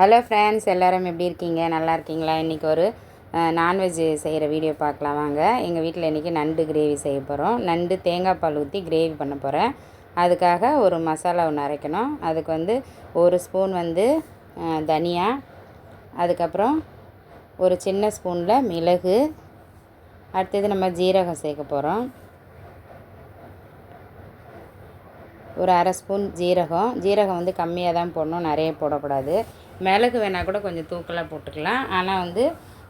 Hello friends எல்லாரும் எப்படி இருக்கீங்க? நல்லா இருக்கீங்களா? இன்றைக்கி ஒரு நான்வெஜ் செய்கிற வீடியோ பார்க்கலாம் வாங்க. எங்கள் வீட்டில் இன்றைக்கி நண்டு கிரேவி செய்ய போகிறோம் நண்டு தேங்காய் பால் ஊற்றி கிரேவி பண்ண போகிறேன் அதுக்காக ஒரு மசாலா ஒன்று அரைக்கணும். அதுக்கு வந்து ஒரு ஸ்பூன் வந்து தனியா அதுக்கப்புறம் ஒரு சின்ன ஸ்பூனில் மிளகு. அடுத்தது நம்ம ஜீரகம் சேர்க்க போகிறோம் ஒரு அரை ஸ்பூன் ஜீரகம். ஜீரகம் வந்து கம்மியாக தான் போடணும். நிறைய போடக்கூடாது. மிளகு வேணால் கூட கொஞ்சம் தூக்கலாக போட்டுக்கலாம். ஆனால் வந்து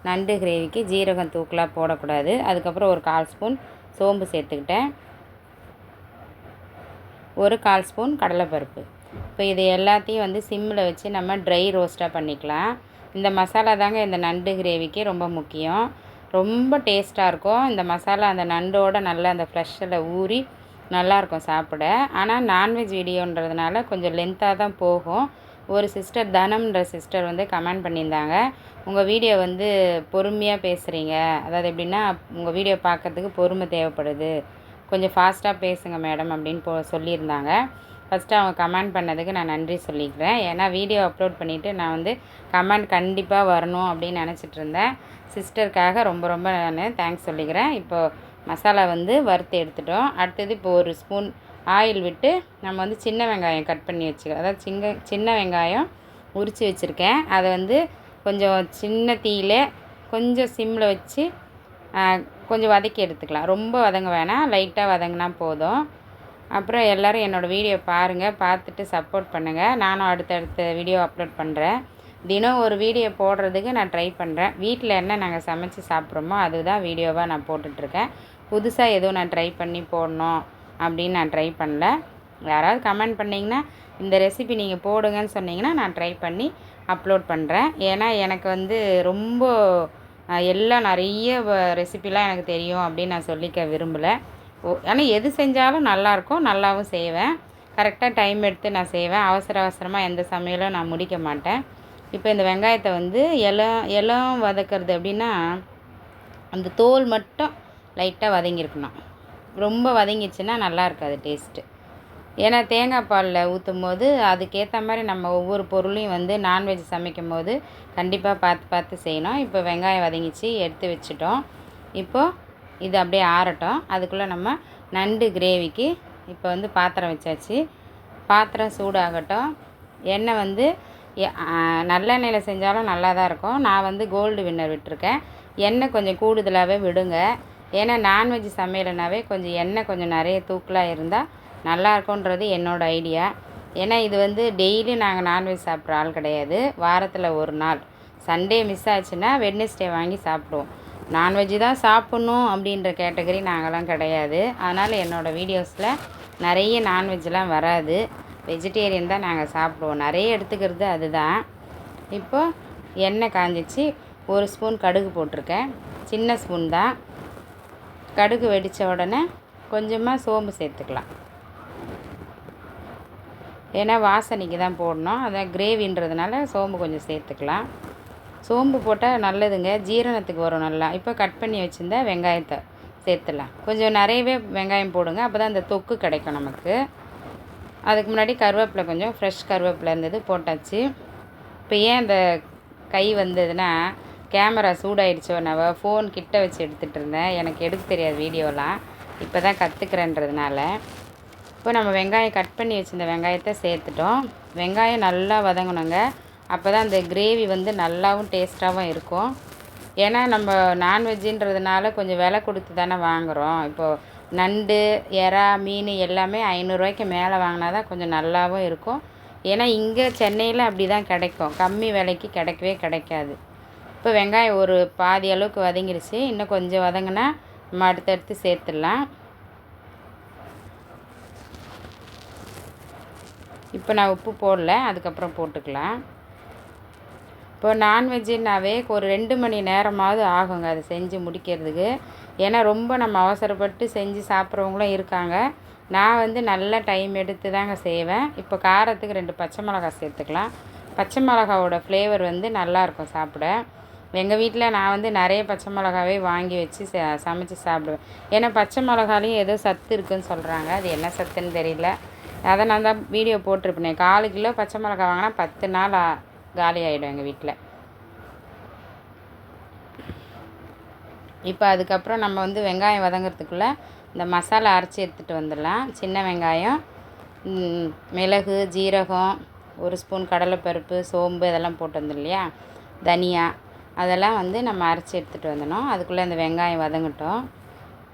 நண்டு கிரேவிக்கு ஜீரகம் தூக்கலாக போடக்கூடாது. அதுக்கப்புறம் ஒரு கால் ஸ்பூன் சோம்பு சேர்த்துக்கிட்டேன். ஒரு கால் ஸ்பூன் கடலைப்பருப்பு. இப்போ இது எல்லாத்தையும் வந்து சிம்மில் வச்சு நம்ம ட்ரை ரோஸ்ட்டாக பண்ணிக்கலாம். இந்த மசாலா தாங்க இந்த நண்டு கிரேவிக்கு ரொம்ப முக்கியம். ரொம்ப டேஸ்ட்டாக இருக்கும். இந்த மசாலா அந்த நண்டோட நல்லா அந்த ஃப்ரெஷ்ஷில் ஊறி நல்லாயிருக்கும் சாப்பிட. ஆனால் நான்வெஜ் வீடியோன்றதுனால கொஞ்சம் லென்த்தாக தான் போகும். ஒரு சிஸ்டர் தனம்ன்ற சிஸ்டர் வந்து கமெண்ட் பண்ணியிருந்தாங்க. உங்கள் வீடியோ வந்து பொறுமையாக பேசுகிறீங்க அதாவது எப்படின்னா உங்கள் வீடியோ பார்க்கறதுக்கு பொறுமை தேவைப்படுது. கொஞ்சம் ஃபாஸ்ட்டாக பேசுங்க மேடம் அப்படின்னு போ சொல்லியிருந்தாங்க. ஃபஸ்ட்டு அவங்க கமெண்ட் பண்ணதுக்கு நான் நன்றி சொல்லிக்கிறேன். ஏன்னா வீடியோ அப்லோட் பண்ணிவிட்டு நான் வந்து கமெண்ட் கண்டிப்பாக வரணும் அப்படின்னு நினச்சிட்டு இருந்தேன். சிஸ்டருக்காக ரொம்ப ரொம்ப நான் தேங்க்ஸ் சொல்லிக்கிறேன். இப்போது மசாலா வந்து வறுத்து எடுத்துட்டோம். அடுத்தது இப்போ ஒரு ஸ்பூன் ஆயில் விட்டு நம்ம வந்து சின்ன வெங்காயம் கட் பண்ணி வச்சுக்கலாம் அதாவது சிங்க சின்ன வெங்காயம் உரித்து வச்சுருக்கேன். அதை வந்து கொஞ்சம் சின்ன தீயில கொஞ்சம் சிம்மில் வச்சு கொஞ்சம் வதக்கி எடுத்துக்கலாம். ரொம்ப வதங்க வேணாம். லைட்டாக வதங்கினா போதும். அப்புறம் எல்லோரும் என்னோடய வீடியோ பாருங்கள் பார்த்துட்டு சப்போர்ட் பண்ணுங்கள் நானும் அடுத்தடுத்த வீடியோ அப்லோட் பண்ணுறேன் தினம் ஒரு வீடியோ போடுறதுக்கு நான் ட்ரை பண்ணுறேன் வீட்டில் என்ன நாங்கள் சமைச்சு சாப்பிட்றோமோ அதுதான் வீடியோவாக நான் போட்டுட்ருக்கேன் புதுசாக எதுவும் நான் ட்ரை பண்ணி போடணும். அப்படின்னு நான் ட்ரை பண்ணல. யாராவது கமெண்ட் பண்ணிங்கன்னா இந்த ரெசிபி நீங்கள் போடுங்கன்னு சொன்னீங்கன்னா நான் ட்ரை பண்ணி அப்லோட் பண்ணுறேன் ஏன்னா எனக்கு வந்து ரொம்ப எல்லாம் நிறைய ரெசிபிலாம் எனக்கு தெரியும் அப்படின்னு நான் சொல்லிக்க விரும்பலை. ஓ ஆனால் எது செஞ்சாலும் நல்லாயிருக்கும். நல்லாவும் செய்வேன். கரெக்டாக டைம் எடுத்து நான் செய்வேன். அவசர அவசரமாக எந்த சமையலும் நான் முடிக்க மாட்டேன். இப்போ இந்த வெங்காயத்தை வந்து இலம் இலம் வதக்கிறது அப்படின்னா அந்த தோல் மட்டும் லைட்டாக வதங்கியிருக்கணும். ரொம்ப வதங்கிச்சுன்னா நல்லா இருக்காது டேஸ்ட்டு ஏன்னா தேங்காய் பாலில் ஊற்றும் போது அதுக்கேற்ற மாதிரி நம்ம ஒவ்வொரு பொருளையும் வந்து நான்வெஜ் சமைக்கும் போது கண்டிப்பாக பார்த்து பார்த்து செய்யணும். இப்போ வெங்காயம் வதங்கிச்சு எடுத்து வச்சுட்டோம். இப்போது இது அப்படியே ஆறட்டும். அதுக்குள்ளே நம்ம நண்டு கிரேவிக்கு இப்போ வந்து பாத்திரம் வச்சாச்சு. பாத்திரம் சூடாகட்டும். எண்ணெய் வந்து எ- நல்லெண்ணெயில் செஞ்சாலும் நல்லா தான் இருக்கும். நான் வந்து கோல்டு வின்னர் விட்டுருக்கேன். எண்ணெய் கொஞ்சம் கூடுதலாகவே விடுங்க. ஏன்னா நான்வெஜ் சமையலுனாவே கொஞ்சம் எண்ணெய் கொஞ்சம் நிறைய தூக்கலாக இருந்தால் நல்லா இருக்கும்ன்றது என்னோட ஐடியா. ஏன்னா இது வந்து டெய்லி நாங்கள் நான்வெஜ் சாப்பிட்ற ஆள் கிடையாது. வாரத்தில் ஒரு நாள். சண்டே மிஸ் ஆச்சுன்னா வெட்னஸ்டே வாங்கி சாப்பிடுவோம். நான்வெஜ்ஜு தான் சாப்பிட்ணும் அப்படின்ற கேட்டகரி நாங்களாம் கிடையாது. அதனால் என்னோடய வீடியோஸில் நிறைய நான்வெஜ்லாம் வராது. வெஜிடேரியன் தான் நாங்கள் சாப்பிடுவோம். நிறைய எடுத்துக்கிறது அதுதான். இப்போது எண்ணெய் காஞ்சிச்சு. ஒரு ஸ்பூன் கடுகு போட்டிருக்கேன். சின்ன ஸ்பூன் தான். கடுகு வெடித்த உடனே கொஞ்சமாக சோம்பு சேர்த்துக்கலாம். ஏன்னா வாசனைக்கு தான் போடணும். அதான் கிரேவின்றதுனால சோம்பு கொஞ்சம் சேர்த்துக்கலாம். சோம்பு போட்டால் நல்லதுங்க. ஜீரணத்துக்கு வரும் நல்லா. இப்போ கட் பண்ணி வச்சுருந்தா வெங்காயத்தை சேர்த்துலாம் கொஞ்சம் நிறையவே வெங்காயம் போடுங்க. அப்போ தான் அந்த தொக்கு கிடைக்கும் நமக்கு. அதுக்கு முன்னாடி கருவேப்பிலை கொஞ்சம் ஃப்ரெஷ் கருவேப்பிலை இருந்தது போட்டாச்சு. இப்போ ஏன் அந்த கை வந்ததுன்னா கேமரா சூடாயிடுச்சோ நான் ஃபோன் கிட்ட வச்சு எடுத்துகிட்டு இருந்தேன். எனக்கு எடுக்க தெரியாது வீடியோலாம். இப்போ தான் கற்றுக்கிறேன்றதுனால இப்போ நம்ம வெங்காயம் கட் பண்ணி வச்சுருந்த வெங்காயத்தை சேர்த்துட்டோம். வெங்காயம் நல்லா வதங்கணுங்க. அப்போ தான் அந்த கிரேவி வந்து நல்லாவும் டேஸ்ட்டாகவும் இருக்கும். ஏன்னா நம்ம நான்வெஜ்ஜுன்றதுனால கொஞ்சம் விலை கொடுத்து தானே வாங்குகிறோம் இப்போது நண்டு எறா மீன் எல்லாமே ஐநூறுரூவாய்க்கு மேலே வாங்கினா தான் கொஞ்சம் நல்லாவும் இருக்கும். ஏன்னா இங்கே சென்னையில் அப்படி தான் கிடைக்கும். கம்மி விலைக்கு கிடைக்கவே கிடைக்காது. இப்போ வெங்காயம் ஒரு பாதி அளவுக்கு வதங்கிடுச்சு இன்னும் கொஞ்சம் வதங்கினா நம்ம அடுத்தடுத்து சேர்த்துடலாம். இப்போ நான் உப்பு போடல அதுக்கப்புறம் போட்டுக்கலாம். இப்போ நான்வெஜ்ஜுனாவே ஒரு ரெண்டு மணி நேரமாவது ஆகுங்க அது செஞ்சு முடிக்கிறதுக்கு. ஏன்னா ரொம்ப நம்ம அவசரப்பட்டு செஞ்சு சாப்பிட்றவங்களும் இருக்காங்க. நான் வந்து நல்ல டைம் எடுத்து தாங்க செய்வேன். இப்போ காரத்துக்கு ரெண்டு பச்சை மிளகாய் சேர்த்துக்கலாம். பச்சை மிளகாவோட ஃப்ளேவர் வந்து நல்லாயிருக்கும் சாப்பிட. எங்கள் வீட்டில் நான் வந்து நிறைய பச்சை மிளகாவே வாங்கி வச்சு ச சமைச்சு சாப்பிடுவேன். ஏன்னா பச்சை மிளகாலையும் ஏதோ சத்து இருக்குன்னு சொல்கிறாங்க அது என்ன சத்துன்னு தெரியல. அதை நான் தான் வீடியோ போட்டிருப்பேனே. காலு கிலோ பச்சை மிளகா வாங்கினா பத்து நாள் காலி ஆகிடும் எங்கள் வீட்டில் இப்போ அதுக்கப்புறம் நம்ம வந்து வெங்காயம் வதங்கிறதுக்குள்ளே இந்த மசாலா அரைச்சி எடுத்துகிட்டு வந்துடலாம். சின்ன வெங்காயம் மிளகு ஜீரகம் ஒரு ஸ்பூன் கடலைப்பருப்பு சோம்பு இதெல்லாம் போட்டு வந்துடும் இல்லையா தனியா. அதெல்லாம் வந்து நம்ம அரைச்சி எடுத்துகிட்டு வந்துடணும். அதுக்குள்ளே இந்த வெங்காயம் வதங்கட்டும்.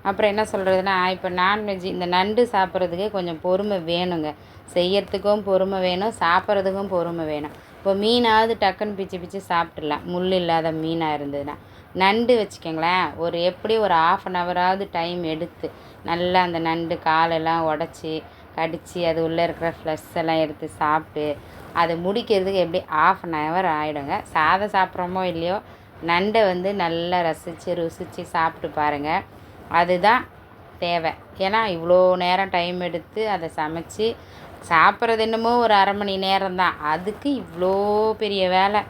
அப்புறம் என்ன சொல்கிறதுனா இப்போ நான்வெஜ் இந்த நண்டு சாப்பிட்றதுக்கு கொஞ்சம் பொறுமை வேணுங்க. செய்யறதுக்கும் பொறுமை வேணும் சாப்பிட்றதுக்கும் பொறுமை வேணும். இப்போ மீனாவது டக்குன்னு பிச்சு பிச்சு சாப்பிட்றலாம் முள் இல்லாத மீனாக இருந்ததுன்னா. நண்டு வச்சுக்கோங்களேன் ஒரு எப்படி ஒரு ஆஃப் அன் ஹவராவது டைம் எடுத்து நல்லா அந்த நண்டு காலெல்லாம் உடச்சி கடித்து அது உள்ளே இருக்கிற ஃப்ளஷ் எல்லாம் எடுத்து சாப்பிட்டு அதை முடிக்கிறதுக்கு எப்படி ஆஃப் அன் ஹவர் ஆகிடுங்க சாதம் சாப்பிட்றோமோ இல்லையோ நண்டை வந்து நல்லா ரசித்து ருசித்து சாப்பிட்டு பாருங்கள் அதுதான் தேவை. ஏன்னா இவ்வளோ நேரம் டைம் எடுத்து அதை சமைச்சு சாப்பிட்றது என்னமோ ஒரு அரை மணி நேரம் தான் அதுக்கு இவ்வளோ பெரிய வேலை.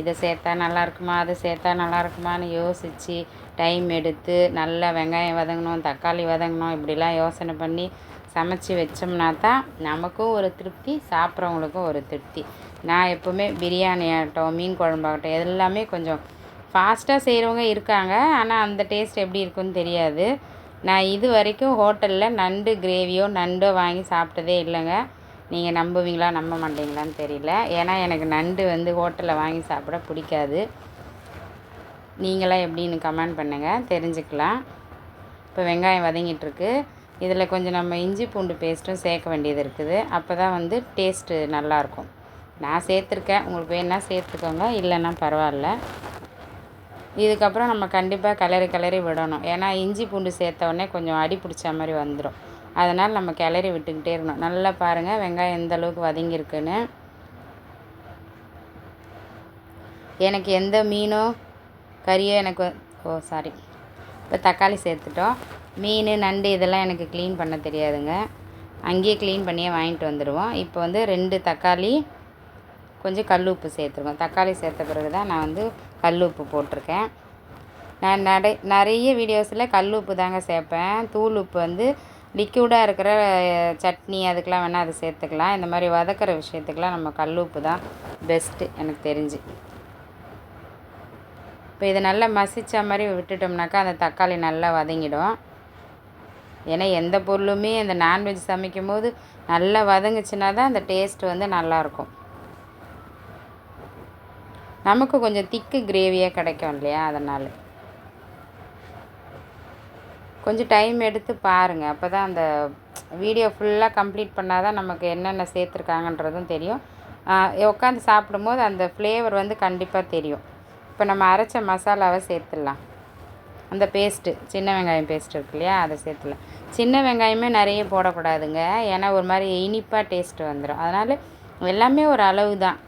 இதை சேர்த்தா நல்லா இருக்குமா அதை சேர்த்தா நல்லா இருக்குமான்னு யோசித்து டைம் எடுத்து நல்லா வெங்காயம் வதங்கணும் தக்காளி வதங்கணும் இப்படிலாம் யோசனை பண்ணி சமைச்சு வச்சோம்னா தான் நமக்கும் ஒரு திருப்தி சாப்பிட்றவங்களுக்கும் ஒரு திருப்தி. நான் எப்போவுமே பிரியாணி ஆகட்டும் மீன் குழம்பாகட்டும் எல்லாமே கொஞ்சம் ஃபாஸ்ட்டாக செய்கிறவங்க இருக்காங்க. ஆனால் அந்த டேஸ்ட் எப்படி இருக்குன்னு தெரியாது. நான் இது வரைக்கும் ஹோட்டலில் நண்டு கிரேவியோ நண்டோ வாங்கி சாப்பிட்டதே இல்லைங்க. நீங்கள் நம்புவீங்களா நம்ப மாட்டீங்களான்னு தெரியல. ஏன்னா எனக்கு நண்டு வந்து ஹோட்டலில் வாங்கி சாப்பிட பிடிக்காது. நீங்களாம் எப்படின்னு கமெண்ட் பண்ணுங்கள் தெரிஞ்சுக்கலாம். இப்போ வெங்காயம் வதங்கிட்டுருக்கு இதில் கொஞ்சம் நம்ம இஞ்சி பூண்டு பேஸ்ட்டும் சேர்க்க வேண்டியது இருக்குது. அப்போ தான் வந்து டேஸ்ட்டு நல்லாயிருக்கும். நான் சேர்த்துருக்கேன். உங்களுக்கு வேணால் சேர்த்துக்கோங்க. இல்லைன்னா பரவாயில்ல. இதுக்கப்புறம் நம்ம கண்டிப்பாக கிளறி கிளறி விடணும். ஏன்னா இஞ்சி பூண்டு சேர்த்த உடனே கொஞ்சம் அடி பிடிச்ச மாதிரி வந்துடும் அதனால் நம்ம கிளறி விட்டுக்கிட்டே இருக்கணும். நல்லா பாருங்கள் வெங்காயம் எந்த அளவுக்கு வதங்கியிருக்குன்னு. எனக்கு எந்த மீனோ கறியோ எனக்கு ஓ சாரி இப்போ தக்காளி சேர்த்துட்டோம். மீன் நண்டு இதெல்லாம் எனக்கு க்ளீன் பண்ண தெரியாதுங்க. அங்கேயே க்ளீன் பண்ணியே வாங்கிட்டு வந்துடுவோம் இப்போ வந்து ரெண்டு தக்காளி கொஞ்சம் கல் உப்பு சேர்த்துருக்கோம் தக்காளி சேர்த்த பிறகு தான் நான் வந்து கல் உப்பு போட்டிருக்கேன். நான் நடை நிறைய வீடியோஸில் கல் உப்பு தாங்க சேர்ப்பேன். தூள் உப்பு வந்து லிக்யூடாக இருக்கிற சட்னி அதுக்கெலாம் வேணால் அதை சேர்த்துக்கலாம். இந்த மாதிரி வதக்கிற விஷயத்துக்கெலாம் நம்ம கல் உப்பு தான் பெஸ்ட்டு எனக்கு தெரிஞ்சு. இப்போ இதை நல்லா மசித்த மாதிரி விட்டுட்டோம்னாக்கா அந்த தக்காளி நல்லா வதங்கிடும். ஏன்னா எந்த பொருளுமே அந்த நான்வெஜ் சமைக்கும் போது நல்லா வதங்குச்சுன்னா தான் அந்த டேஸ்ட் வந்து நல்லாயிருக்கும். நமக்கு கொஞ்சம் திக்கு கிரேவியாக கிடைக்கும் இல்லையா அதனால். கொஞ்சம் டைம் எடுத்து பாருங்கள் அப்போ தான் அந்த வீடியோ ஃபுல்லாக கம்ப்ளீட் பண்ணால் தான் நமக்கு என்னென்ன சேர்த்துருக்காங்கன்றதும் தெரியும். உட்காந்து சாப்பிடும்போது அந்த ஃப்ளேவர் வந்து கண்டிப்பாக தெரியும். இப்போ நம்ம அரைச்ச மசாலாவை சேர்த்துடலாம். அந்த பேஸ்ட்டு சின்ன வெங்காயம் பேஸ்ட் இருக்கு இல்லையா அதை சேர்த்துலாம் சின்ன வெங்காயமே நிறைய போடக்கூடாதுங்க. ஏன்னா ஒரு மாதிரி இனிப்பாக டேஸ்ட்டு வந்துடும் அதனால் எல்லாமே ஒரு அளவு தான்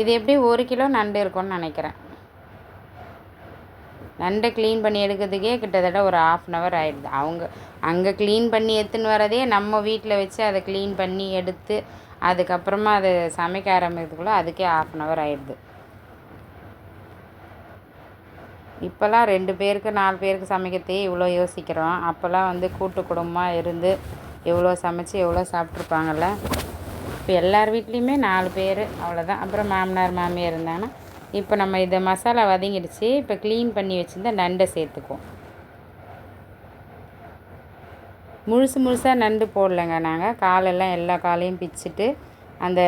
இது எப்படி ஒரு கிலோ நண்டு இருக்கும்னு நினைக்கிறேன். நண்டை க்ளீன் பண்ணி எடுக்கிறதுக்கே கிட்டத்தட்ட ஒரு ஆஃப் அன் ஹவர் ஆயிடுது. அவங்க அங்கே க்ளீன் பண்ணி எடுத்துன்னு வரதே நம்ம வீட்டில் வச்சு அதை க்ளீன் பண்ணி எடுத்து அதுக்கப்புறமா அதை சமைக்க ஆரம்பிக்கிறதுக்குள்ளே அதுக்கே ஆஃப் அன் ஹவர் ஆயிடுது. இப்போல்லாம் ரெண்டு பேருக்கு நாலு பேருக்கு சமைக்கிறதே இவ்வளோ யோசிக்கிறோம். அப்போல்லாம் வந்து கூட்டு குடும்பமாக இருந்து எவ்வளோ சமைச்சு எவ்வளோ சாப்பிட்ருப்பாங்கல்ல? இப்போ எல்லார் வீட்லேயுமே நாலு பேர் அவ்வளோதான். அப்புறம் மாமனார் மாமியார் இருந்தாங்கன்னா இப்போ நம்ம இதை மசாலா வதங்கிடுச்சு. இப்போ க்ளீன் பண்ணி வச்சுருந்தா நண்டை சேர்த்துக்குவோம். முழுசு முழுசாக நண்டு போடலைங்க நாங்கள் காலெல்லாம் எல்லா காலையும் பிச்சுட்டு அந்த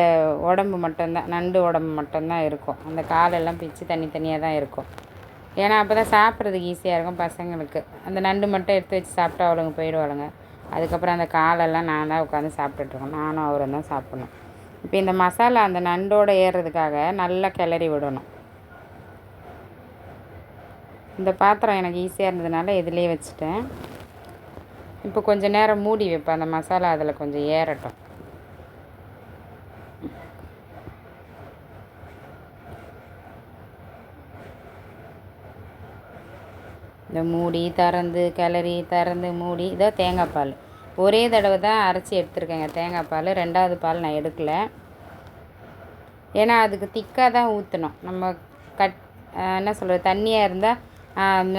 உடம்பு மட்டும்தான் நண்டு உடம்பு மட்டும்தான் இருக்கும். அந்த காலெல்லாம் பிச்சு தனித்தனியாக தான் இருக்கும். ஏன்னா அப்போ தான் சாப்பிட்றதுக்கு ஈஸியாக இருக்கும் பசங்களுக்கு. அந்த நண்டு மட்டும் எடுத்து வச்சு சாப்பிட்டா அவளுங்க போயிடுவாளுங்க. அதுக்கப்புறம் அந்த காலெல்லாம் நான் தான் உட்காந்து சாப்பிட்டுட்ருக்கோம் நானும் அவரும் தான் சாப்பிட்ணும். இப்போ இந்த மசாலா அந்த நண்டோட ஏறுறதுக்காக நல்லா கிளறி விடணும். இந்த பாத்திரம் எனக்கு ஈஸியாக இருந்ததுனால இதிலே வச்சுட்டேன். இப்போ கொஞ்சம் நேரம் மூடி வைப்பேன். அந்த மசாலா அதில் கொஞ்சம் ஏறட்டும். இந்த மூடி திறந்து கிளறி திறந்து மூடி இதோ தேங்காய் பால். ஒரே தடவை தான் அரைச்சி எடுத்துருக்கேங்க. தேங்காய் பால். ரெண்டாவது பால் நான் எடுக்கல. ஏன்னா அதுக்கு திக்காக தான் ஊற்றணும் நம்ம கட் என்ன சொல்கிறது தண்ணியாக இருந்தால்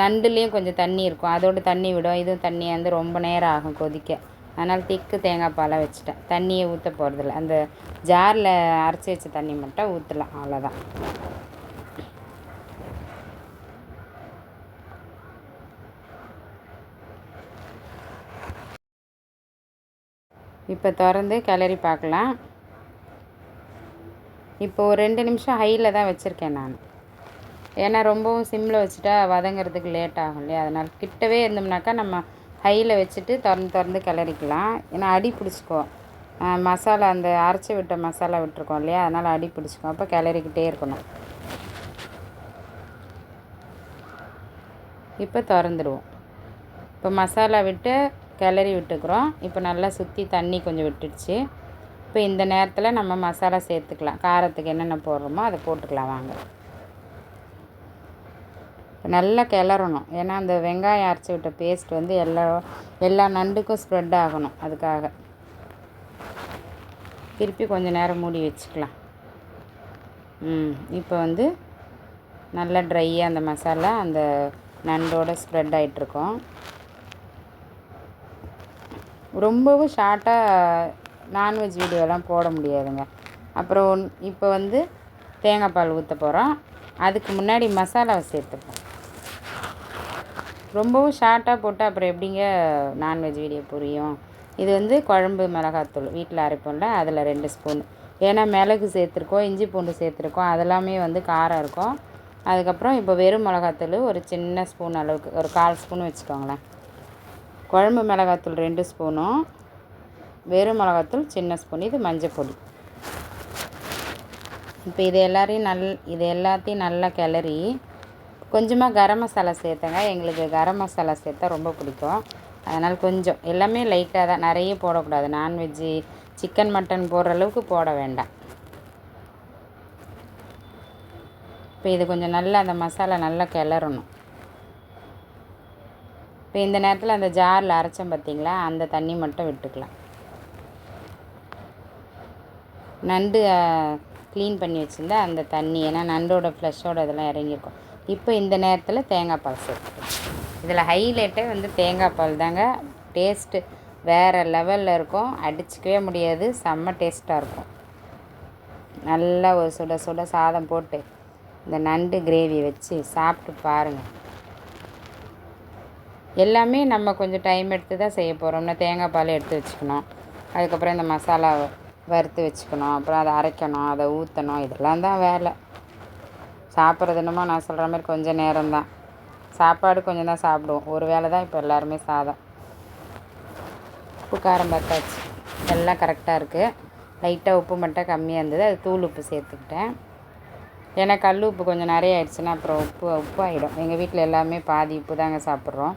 நண்டுலேயும் கொஞ்சம் தண்ணி இருக்கும். அதோட தண்ணி விடும். இதுவும் தண்ணியாக வந்து ரொம்ப நேரம் ஆகும் கொதிக்க. அதனால் திக்கு தேங்காய் பாலை வச்சுட்டேன். தண்ணியை ஊற்ற போகிறதில்ல அந்த ஜாரில் அரைச்சி வச்ச தண்ணி மட்டும் ஊற்றலாம் அவ்வளோதான் இப்போ திறந்து கிளறி பார்க்கலாம். இப்போ ஒரு ரெண்டு நிமிஷம் ஹையில் தான் வச்சுருக்கேன் நான். ஏன்னா ரொம்பவும் சிம்மில் வச்சுட்டா வதங்கிறதுக்கு லேட் ஆகும் இல்லையா? அதனால் கிட்டவே இருந்தோம்னாக்கா நம்ம ஹையில் வச்சுட்டு திறந்து திறந்து கிளறிக்கலாம். ஏன்னா அடி பிடிச்சிக்கோ மசாலா அந்த அரைச்சி விட்ட மசாலா விட்டுருக்கோம் இல்லையா? அதனால் அடி பிடிச்சிக்கும். அப்போ கிளறிக்கிட்டே இருக்கணும். இப்போ திறந்துடுவோம் இப்போ மசாலா விட்டு கிளறி விட்டுக்கிறோம். இப்போ நல்லா சுற்றி தண்ணி கொஞ்சம் விட்டுடுச்சு. இப்போ இந்த நேரத்தில் நம்ம மசாலா சேர்த்துக்கலாம். காரத்துக்கு என்னென்ன போடுறோமோ அதை போட்டுக்கலாம் வாங்க. நல்லா கிளறணும். ஏன்னா அந்த வெங்காயம் அரைச்சி விட்ட பேஸ்ட் வந்து எல்லா எல்லா நண்டுக்கும் ஸ்ப்ரெட் ஆகணும் அதுக்காக. திருப்பி கொஞ்சம் நேரம் மூடி வச்சுக்கலாம். ம் இப்போ வந்து நல்லா ட்ரையாக அந்த மசாலா அந்த நண்டோட ஸ்ப்ரெட் ஆகிட்ருக்கோம் ரொம்பவும் ஷார்ட்டாக நான்வெஜ் வீடியோலாம் போட முடியாதுங்க. அப்புறம் இப்போ வந்து தேங்காய் பால் ஊற்ற போகிறோம் அதுக்கு முன்னாடி மசாலாவை சேர்த்துப்போம். ரொம்பவும் ஷார்ட்டாக போட்டால் அப்புறம் எப்படிங்க நான்வெஜ் வீடியோ புரியும்? இது வந்து குழம்பு மிளகாத்தூள் வீட்டில் அரைப்போம்ல அதில் ரெண்டு ஸ்பூன் ஏன்னா மிளகு சேர்த்துருக்கோம் இஞ்சி பூண்டு சேர்த்துருக்கோம் அதெல்லாமே வந்து காரம் இருக்கும். அதுக்கப்புறம் இப்போ வெறும் மிளகாத்தூள் ஒரு சின்ன ஸ்பூன் அளவுக்கு ஒரு கால் ஸ்பூன் வச்சுக்கோங்களேன். குழம்பு மிளகாத்தூள் ரெண்டு ஸ்பூனும் வெறும் மிளகாத்தூள் சின்ன ஸ்பூன் இது மஞ்சள் பொடி. இப்போ இது எல்லாரையும் நல் இது எல்லாத்தையும் நல்லா கிளறி கொஞ்சமாக கரம் மசாலா சேர்த்தேங்க. எங்களுக்கு கரம் மசாலா சேர்த்தா ரொம்ப பிடிக்கும். அதனால் கொஞ்சம் எல்லாமே லைட்டாக தான் நிறைய போடக்கூடாது. நான்வெஜ்ஜு சிக்கன் மட்டன் போடுற அளவுக்கு போட வேண்டாம். இப்போ இது கொஞ்சம் நல்லா அந்த மசாலா நல்லா கிளறணும். இப்போ இந்த நேரத்தில் அந்த ஜாரில் அரைச்சோம் பார்த்திங்களா அந்த தண்ணி மட்டும் விட்டுக்கலாம். நண்டு க்ளீன் பண்ணி வச்சுருந்தா அந்த தண்ணி ஏன்னா நண்டோட ஃப்ளஷோட இதெல்லாம் இறங்கியிருக்கும். இப்போ இந்த நேரத்தில் தேங்காய் பால் சேர்த்துக்கலாம். இதில் ஹைலைட்டே வந்து தேங்காய் பால் தாங்க. டேஸ்ட்டு வேறு லெவலில் இருக்கும். அடிச்சிக்கவே முடியாது. செம்ம டேஸ்ட்டாக இருக்கும். நல்லா ஒரு சுட சுட சாதம் போட்டு இந்த நண்டு கிரேவி வச்சு சாப்பிட்டு பாருங்கள் எல்லாமே நம்ம கொஞ்சம் டைம் எடுத்து தான் செய்ய போகிறோம்னா தேங்காய் பால் எடுத்து வச்சுக்கணும். அதுக்கப்புறம் இந்த மசாலா வறுத்து வச்சுக்கணும். அப்புறம் அதை அரைக்கணும். அதை ஊற்றணும் இதெல்லாம் தான் வேலை. சாப்பிட்றது என்னமோ நான் சொல்கிற மாதிரி கொஞ்சம் நேரம் தான். சாப்பாடு கொஞ்சம் தான் சாப்பிடுவோம். ஒரு வேளை தான் இப்போ எல்லாருமே சாதம். உப்பு காரம் பார்த்தாச்சு. எல்லாம் கரெக்டாக இருக்குது லைட்டாக உப்பு மட்டும் கம்மியாக இருந்தது. அது தூள் உப்பு சேர்த்துக்கிட்டேன். ஏன்னா கல் உப்பு கொஞ்சம் நிறைய ஆயிடுச்சுன்னா அப்புறம் உப்பு உப்பு ஆகிடும் எங்கள் வீட்டில் எல்லாமே பாதி உப்பு தாங்க சாப்பிட்றோம்.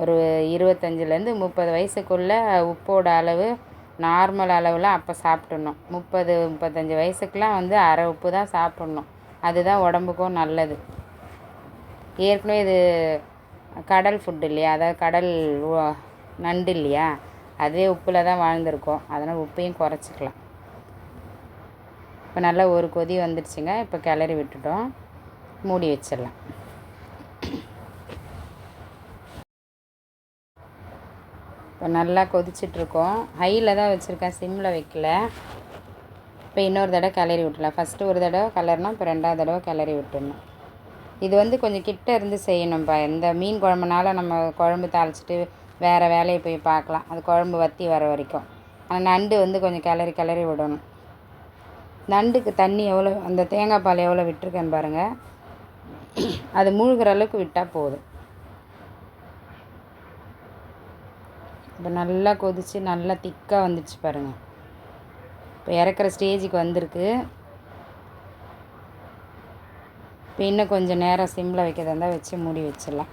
ஒரு இருபத்தஞ்சிலேருந்து முப்பது வயசுக்குள்ளே உப்போட அளவு நார்மல் அளவில் அப்போ சாப்பிட்ணும் முப்பது முப்பத்தஞ்சு வயசுக்கெலாம் வந்து அரை உப்பு தான் சாப்பிட்ணும். அதுதான் உடம்புக்கும் நல்லது. ஏற்கனவே இது கடல் ஃபுட்டு இல்லையா? அதாவது கடல் நண்டு இல்லையா? அதே உப்பில் தான் வாழ்ந்துருக்கோம். அதனால் உப்பையும் குறைச்சிக்கலாம். இப்போ நல்லா ஒரு கொதி வந்துடுச்சுங்க. இப்போ கிளறி விட்டுட்டோம். மூடி வச்சிடலாம். இப்போ நல்லா கொதிச்சிட்ருக்கோம். ஹையில் தான் வச்சுருக்கேன் சிம்மில் வைக்கல. இப்போ இன்னொரு தடவை கிளறி விட்டுலாம் ஃபஸ்ட்டு ஒரு தடவை கிளறணும் இப்போ ரெண்டாவது தடவை கிளறி விட்டுடணும். இது வந்து கொஞ்சம் கிட்ட இருந்து செய்யணும்ப்பா இந்த மீன் குழம்புனால நம்ம குழம்பு தாளிச்சிட்டு வேறு வேலையை போய் பார்க்கலாம். அது குழம்பு வற்றி வர வரைக்கும். ஆனால் நண்டு வந்து கொஞ்சம் கிளறி கிளறி விடணும். நண்டுக்கு தண்ணி எவ்வளோ அந்த தேங்காய் பால் எவ்வளோ விட்டுருக்கேன்னு பாருங்கள் அது மூழ்கிற அளவுக்கு விட்டால் போதும். இப்போ நல்லா கொதித்து நல்லா திக்காக வந்துடுச்சு பாருங்கள் இப்போ இறக்குற ஸ்டேஜுக்கு வந்திருக்கு. இப்போ இன்னும் கொஞ்சம் நேரம் சிம்மில் வைக்கிறதா இருந்தால் வச்சு மூடி வச்சிடலாம்.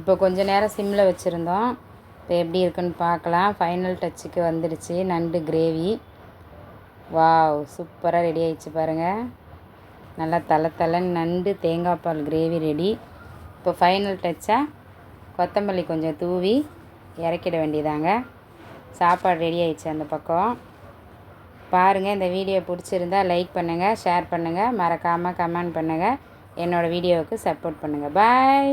இப்போ கொஞ்ச நேரம் சிம்மில் வச்சுருந்தோம். இப்போ எப்படி இருக்குன்னு பார்க்கலாம். ஃபைனல் டச்சுக்கு வந்துடுச்சு. நண்டு கிரேவி வாவ் சூப்பராக ரெடி ஆயிடுச்சு பாருங்கள் நல்லா தலை தலை நண்டு தேங்காய் பால் கிரேவி ரெடி இப்போ ஃபைனல் டச்சாக கொத்தமல்லி கொஞ்சம் தூவி இறக்கிட வேண்டியதாங்க. சாப்பாடு ரெடி ஆயிடுச்சு அந்த பக்கம். பாருங்கள் இந்த வீடியோ பிடிச்சிருந்தா லைக் பண்ணுங்கள் ஷேர் பண்ணுங்கள் மறக்காமல் கமெண்ட் பண்ணுங்கள் என்னோடய வீடியோவுக்கு சப்போர்ட் பண்ணுங்கள் பாய்